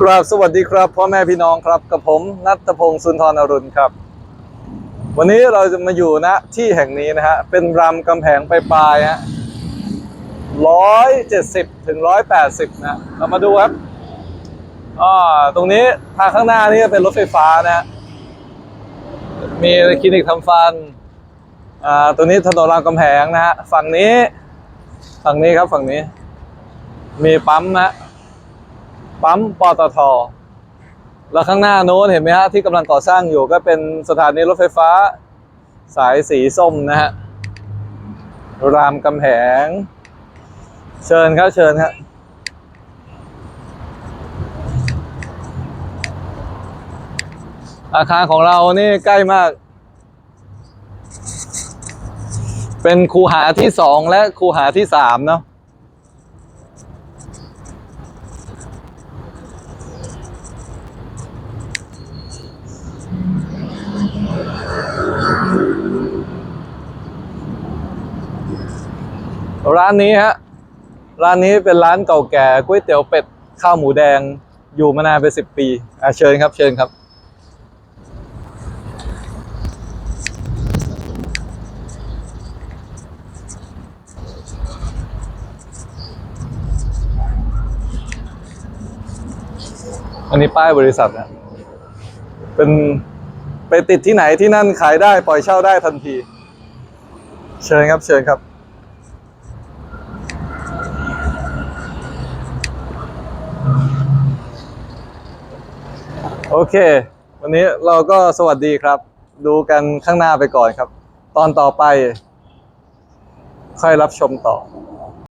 กราบสวัสดีครับพ่อแม่พี่น้องครับกับผมนัทพงศ์สุนทรอรุณครับ วันนี้เราจะมาอยู่ณที่แห่งนี้นะฮะเป็นรำกำแพงไปปลายๆฮะร้อยเจ็ดสิบถึงร้อยแปดสิบนะเรามาดูครับอ่าตรงนี้ทางข้างหน้านี่เป็นรถไฟฟ้านะฮะมีคลินิกทำฟันอ่าตรงนี้ถนนรามกำแพงนะฮะฝั่งนี้ ฝั่งนี้ครับฝั่งนี้ มีปั๊มนะ ปั๊มปตท แล้วข้างหน้าโน้นเห็นไหมฮะที่กำลังก่อสร้างอยู่ก็เป็นสถานีรถไฟฟ้า สายสีส้มนะฮะ รามกำแหง เชิญครับเชิญครับอาคารของเรานี่ใกล้มาก เป็นคูหาที่สองและคูหาที่สามเนาะ ร้านนี้ฮะ ร้านนี้เป็นร้านเก่าแก่ก๋วยเตี๋ยวเป็ดข้าวหมูแดงอยู่มานานเป็นสิบปีอะเชิญครับ เชิญครับ อันนี้ป้ายบริษัทนะเป็น ไปติดที่ไหนที่นั่นขายได้ปล่อยเช่าได้ทันที เชิญครับเชิญครับ โอเค วันนี้เราก็สวัสดีครับ ดูกันข้างหน้าไปก่อนครับ ตอนต่อไป ค่อยรับชมต่อ